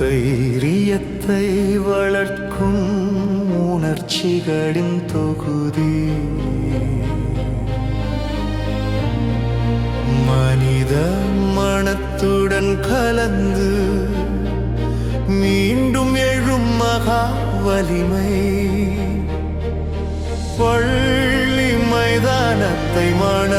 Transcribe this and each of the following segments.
தைரியத்தை வளர்க்கும் உணர்ச்சிகளின் தொகுதி. மனித மனத்துடன் கலந்து மீண்டும் எழும் மகா வலிமை. பள்ளி மைதானத்தை மன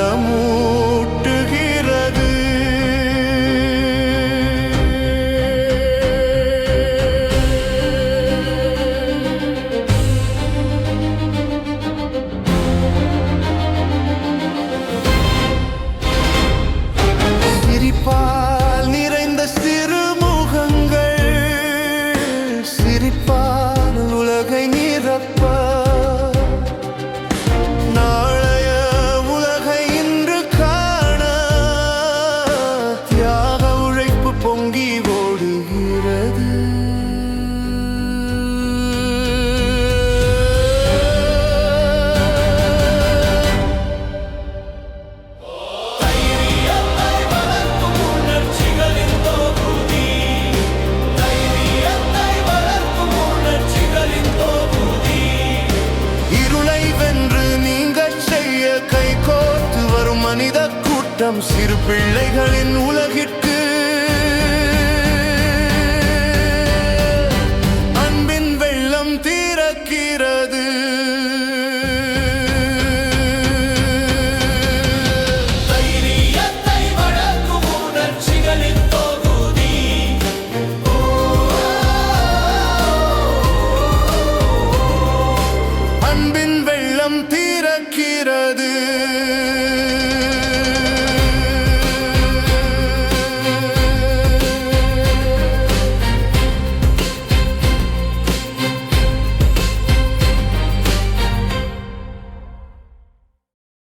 என்று நீங்கள் செய்ய கை கோர்த்து வரும் மனித கூட்டம் சிறு பிள்ளைகளின் உலகிற்கு